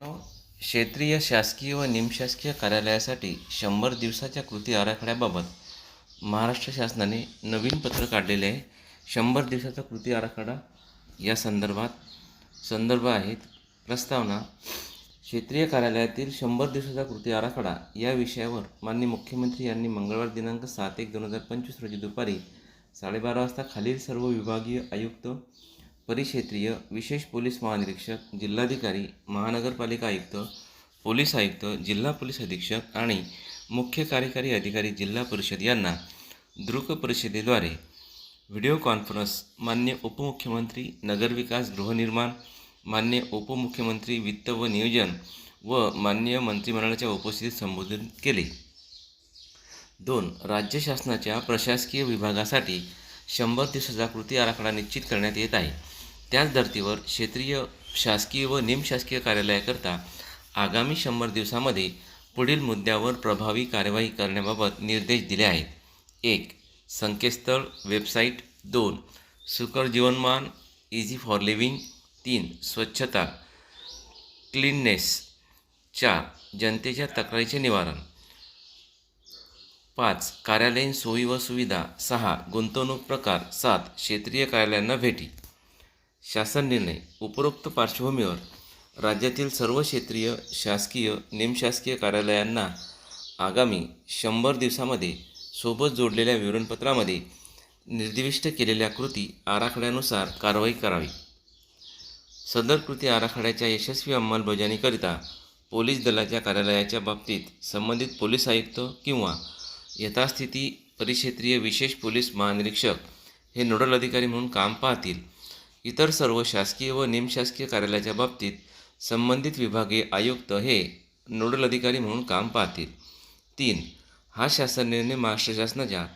क्षेत्रीय शासकीय व निमशासकीय कार्यालयासाठी शंभर दिवसाच्या कृती आराखड्याबाबत महाराष्ट्र शासनाने नवीन पत्र काढलेले आहे. शंभर दिवसाचा कृती आराखडा या संदर्भात संदर्भ आहेत. प्रस्तावना क्षेत्रीय कार्यालयातील शंभर दिवसाचा कृती आराखडा या विषयावर माननीय मुख्यमंत्री यांनी मंगळवार दिनांक सात एक दोन हजार पंचवीस रोजी दुपारी साडेबारा वाजता खालील सर्व विभागीय आयुक्त परिक्षेत्रीय विशेष पोलीस महानिरीक्षक जिल्हाधिकारी महानगरपालिका आयुक्त पोलीस आयुक्त जिल्हा पोलीस अधीक्षक आणि मुख्य कार्यकारी अधिकारी जिल्हा परिषद यांना दृक परिषदेद्वारे व्हिडिओ कॉन्फरन्स मान्य उपमुख्यमंत्री नगरविकास गृहनिर्माण मान्य उपमुख्यमंत्री वित्त व नियोजन व मान्य मंत्रिमंडळाच्या उपस्थितीत संबोधित केले. दोन राज्य शासनाच्या प्रशासकीय विभागासाठी शंभर दिवसाचा कृती आराखडा निश्चित करण्यात येत आहे. त्याच धर्तीवर क्षेत्रीय शासकीय व निमशासकीय कार्यालयाकरता आगामी शंभर दिवसामध्ये पुढील मुद्द्यावर प्रभावी कार्यवाही करण्याबाबत निर्देश दिले आहेत. एक संकेतस्थळ वेबसाईट. दोन सुकर जीवनमान इझी फॉर लिव्हिंग तीन स्वच्छता क्लीननेस चार जनतेच्या तक्रारीचे निवारण. पाच कार्यालयीन सोयी व सुविधा. सहा गुंतवणूक प्रकार. सात क्षेत्रीय कार्यालयांना भेटी. शासन निर्णय उपरोक्त पार्श्वभूमीवर राज्यातील सर्व क्षेत्रीय शासकीय निमशासकीय कार्यालयांना आगामी शंभर दिवसामध्ये सोबत जोडलेल्या विवरणपत्रामध्ये निर्दिष्ट केलेल्या कृती आराखड्यानुसार कारवाई करावी. सदर कृती आराखड्याच्या यशस्वी अंमलबजावणीकरिता पोलीस दलाच्या कार्यालयाच्या बाबतीत संबंधित पोलीस आयुक्त किंवा यथास्थिती परिक्षेत्रीय विशेष पोलीस महानिरीक्षक हे नोडल अधिकारी म्हणून काम पाहतील. इतर सर्व शासकीय व निमशासकीय कार्यालयाच्या बाबतीत संबंधित विभागीय आयुक्त हे नोडल अधिकारी म्हणून काम पाहतील. तीन हा शासन निर्णय महाराष्ट्र शासनाच्या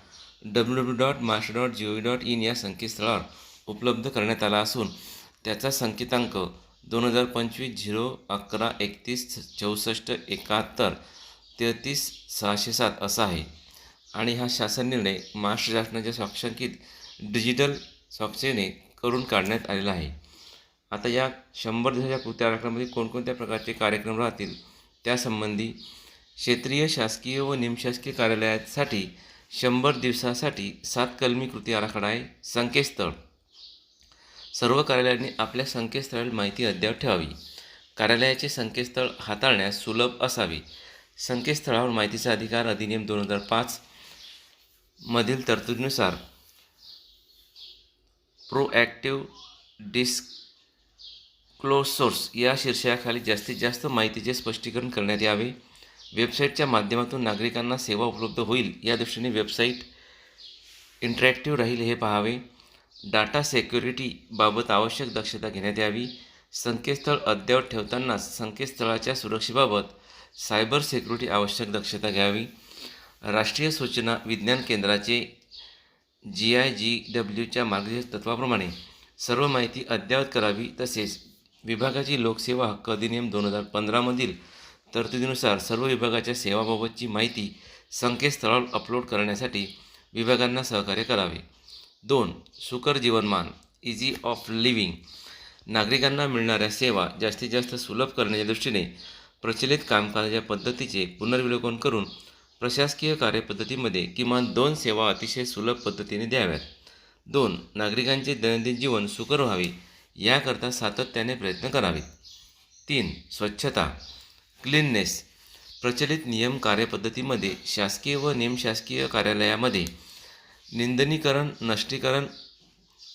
W W dot Maharashtra dot G O V dot in या संकेतस्थळावर उपलब्ध करण्यात आला असून त्याचा संकेतांक दोन हजार पंचवीस झिरो अकरा एकतीस चौसष्ट एकाहत्तर तेहतीस सहाशे सात असा आहे. आणि हा शासन निर्णय महाराष्ट्र शासनाच्या स्वाक्षंकित डिजिटल स्वाक्षेने करून काढण्यात आलेला आहे. आता या शंभर दिवसाच्या कृती आराखड्यामध्ये कोणकोणत्या प्रकारचे कार्यक्रम राहतील? त्यासंबंधी क्षेत्रीय शासकीय व निमशासकीय कार्यालयासाठी शंभर दिवसासाठी सात कलमी कृती आराखडा आहे. संकेतस्थळ. सर्व कार्यालयांनी आपल्या संकेतस्थळाला माहिती अद्याप ठेवावी. कार्यालयाचे संकेतस्थळ हाताळण्यास सुलभ असावे. संकेतस्थळावर माहितीचा अधिकार अधिनियम दोन हजार पाच मधील तरतुदीनुसार प्रोॲक्टिव्ह डिस्क्लोसोर्स या शीर्षकाखाली जास्तीत जास्त माहितीचे स्पष्टीकरण करण्यात यावे. वेबसाईटच्या माध्यमातून नागरिकांना सेवा उपलब्ध होईल या दृष्टीने वेबसाईट इंटरॅक्टिव्ह राहील हे पाहावे. डाटा सेक्युरिटीबाबत आवश्यक दक्षता घेण्यात यावी. संकेतस्थळ अद्ययावत ठेवताना संकेतस्थळाच्या सुरक्षेबाबत सायबर सिक्युरिटी आवश्यक दक्षता घ्यावी. राष्ट्रीय सूचना विज्ञान केंद्राचे जी आय जी डब्ल्यूच्या मार्गदर्शक तत्वाप्रमाणे सर्व माहिती अद्ययावत करावी तसेच विभागाची लोकसेवा हक्क अधिनियम दोन हजार पंधरामधील तरतुदीनुसार सर्व विभागाच्या सेवाबाबतची माहिती संकेतस्थळावर अपलोड करण्यासाठी विभागांना सहकार्य करावे. दोन सुकर जीवनमान इझी ऑफ लिव्हिंग नागरिकांना मिळणाऱ्या सेवा जास्तीत जास्त सुलभ करण्याच्या दृष्टीने प्रचलित कामकाजाच्या पद्धतीचे पुनर्विलोकन करून प्रशासकीय कार्यपद्धतीमध्ये किमान दोन सेवा अतिशय सुलभ पद्धतीने द्याव्यात. दोन नागरिकांचे दैनंदिन जीवन सुकर व्हावे याकरता सातत्याने प्रयत्न करावेत. तीन स्वच्छता क्लीननेस प्रचलित नियम कार्यपद्धतीमध्ये शासकीय व निमशासकीय कार्यालयामध्ये निंदनीकरण नष्टीकरण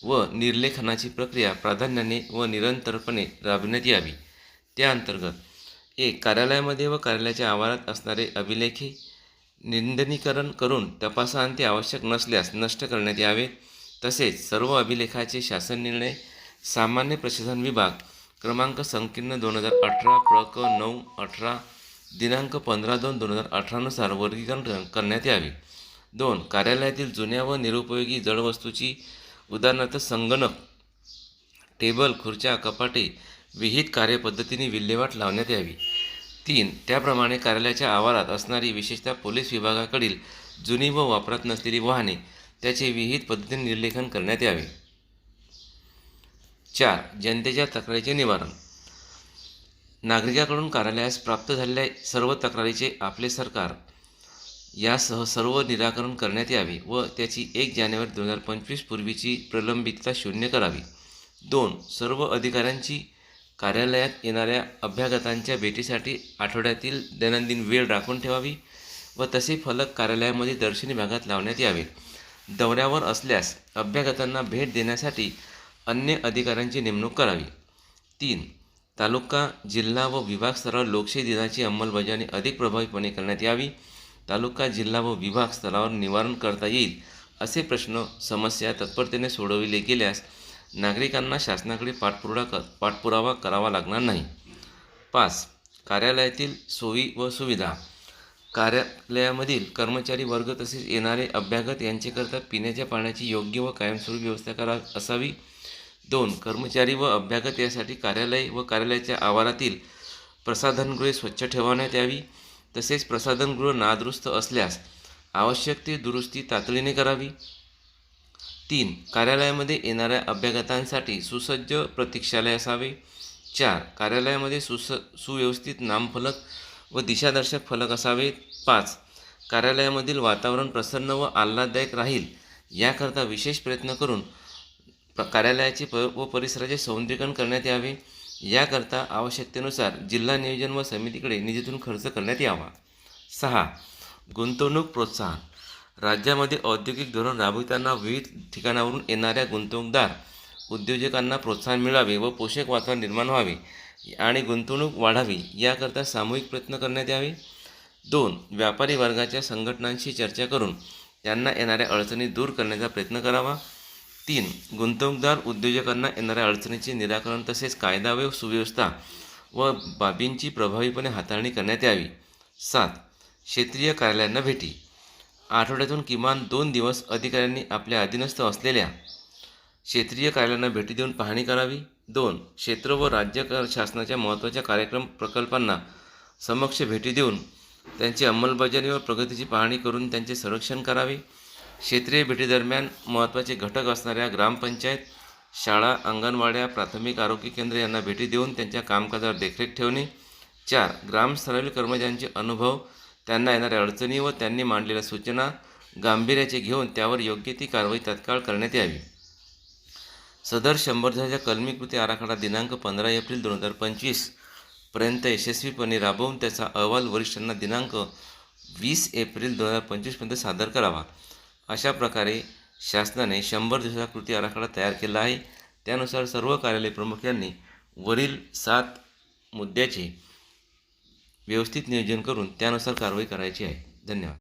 व निर्लेखनाची प्रक्रिया प्राधान्याने व निरंतरपणे राबविण्यात यावी. त्या अंतर्गत एक कार्यालयामध्ये व कार्यालयाच्या आवारात असणारे अभिलेखे निंदनीकरण करून तपासाअंती आवश्यक नसल्यास नष्ट करण्यात यावे. तसेच सर्व अभिलेखाचे शासन निर्णय सामान्य प्रशासन विभाग क्रमांक संकीर्ण दोन हजार अठरा प्र क नऊ अठरा दिनांक पंधरा दोन दोन हजार अठरानुसार वर्गीकरण करण्यात यावे. दोन कार्यालयातील जुन्या व निरुपयोगी जडवस्तूची उदाहरणार्थ संगणक टेबल खुर्च्या कपाटे विहित कार्यपद्धतीने विल्हेवाट लावण्यात यावी. तीन. त्याप्रमाणे कार्यालयाच्या आवारात असणारी विशेषतः पोलीस विभागाकडील जुनी व वापरात नसलेली वाहने त्याचे विहित पद्धतीने निर्लेखन करण्यात यावे. चार. जनतेच्या तक्रारीचे निवारण. नागरिकाकडून कार्यालयास प्राप्त झालेल्या सर्व तक्रारीचे आपले सरकार यासह सर्व निराकरण करण्यात यावे व त्याची एक जानेवारी दोन हजार पंचवीस पूर्वीची प्रलंबितता शून्य करावी. दोन. सर्व अधिकाऱ्यांची कार्यालयात येणाऱ्या अभ्यागतांच्या भेटीसाठी आठवड्यातील दैनंदिन वेळ राखून ठेवावी व तसे फलक कार्यालयामध्ये दर्शनी भागात लावण्यात यावे. दौऱ्यावर असल्यास अभ्यागतांना भेट देण्यासाठी अन्य अधिकाऱ्यांची नेमणूक करावी. तीन तालुका जिल्हा व विभाग स्तरावर लोकशाही दिनाची अंमलबजावणी अधिक प्रभावीपणे करण्यात यावी. तालुका जिल्हा व विभाग स्तरावर निवारण करता येईल असे प्रश्न समस्या तत्परतेने सोडविले गेल्यास नागरिकांना शासनाकडे पाठपुरा क पाठपुरावा करावा लागणार नाही. पाच कार्यालयातील सोयी व सुविधा. कार्यालयामधील कर्मचारी वर्ग तसेच येणारे अभ्यागत यांचेकरता पिण्याच्या पाण्याची योग्य व कायमस्वरूपी व्यवस्था करा असावी. दोन कर्मचारी व अभ्यागत यासाठी कार्यालय व कार्यालयाच्या आवारातील प्रसाधनगृहे स्वच्छ ठेवण्यात यावी. तसेच प्रसाधनगृह नादुरुस्त असल्यास आवश्यक ती दुरुस्ती तातडीने करावी. तीन. कार्यालयामध्ये येणाऱ्या अभ्यागतांसाठी सुसज्ज प्रतीक्षालय असावे. चार. कार्यालयामध्ये सुस सुव्यवस्थित नामफलक व दिशादर्शक फलक असावेत पाच. कार्यालयामधील वातावरण प्रसन्न व आल्हाददायक राहील याकरता विशेष प्रयत्न करून प्र कार्यालयाचे प व परिसराचे सौंदर्यीकरण करण्यात यावे. याकरता आवश्यकतेनुसार जिल्हा नियोजन व समितीकडे निधीतून खर्च करण्यात यावा. सहा. गुंतवणूक प्रोत्साहन. राज्यामध्ये औद्योगिक धोरण राबविताना विविध ठिकाणावरून येणाऱ्या गुंतवणूकदार उद्योजकांना प्रोत्साहन मिळावे व पोषक वातावरण निर्माण व्हावे आणि गुंतवणूक वाढावी याकरता सामूहिक प्रयत्न करण्यात यावे. दोन व्यापारी वर्गाच्या संघटनांशी चर्चा करून त्यांना येणाऱ्या अडचणी दूर करण्याचा प्रयत्न करावा. तीन गुंतवणूकदार उद्योजकांना येणाऱ्या अडचणीचे निराकरण तसेच कायदा व सुव्यवस्था व बाबींची प्रभावीपणे हाताळणी करण्यात यावी. सात क्षेत्रीय कार्यालयांना भेटी. आठवड्यातून किमान दोन दिवस अधिकाऱ्यांनी आपल्या अधीनस्थ असलेल्या क्षेत्रीय कार्यालयांना भेटी देऊन पाहणी करावी. दोन क्षेत्र व राज्य शासनाच्या महत्त्वाच्या कार्यक्रम प्रकल्पांना समक्ष भेटी देऊन त्यांची अंमलबजावणी व प्रगतीची पाहणी करून त्यांचे संरक्षण करावे. क्षेत्रीय भेटीदरम्यान महत्त्वाचे घटक असणाऱ्या ग्रामपंचायत शाळा अंगणवाड्या प्राथमिक आरोग्य केंद्र यांना भेटी देऊन त्यांच्या कामकाजावर देखरेख ठेवणे. चार ग्रामस्तरावरील कर्मचाऱ्यांचे अनुभव त्यांना येणाऱ्या अडचणी व त्यांनी मांडलेल्या सूचना गांभीर्याचे घेऊन त्यावर योग्य ती कारवाई तत्काळ करण्यात यावी. सदर शंभर दिवसाच्या कलमी कृती आराखडा दिनांक पंधरा एप्रिल दोन हजार पंचवीसपर्यंत यशस्वीपणे राबवून त्याचा अहवाल वरिष्ठांना दिनांक वीस एप्रिल दोन हजार पंचवीसपर्यंत सादर करावा. अशा प्रकारे शासनाने शंभर दिवसाचा कृती आराखडा तयार केला आहे. त्यानुसार सर्व कार्यालय प्रमुख यांनी वरील सात मुद्द्याचे व्यवस्थित नियोजन करून त्यानुसार कारवाई करायची आहे. धन्यवाद.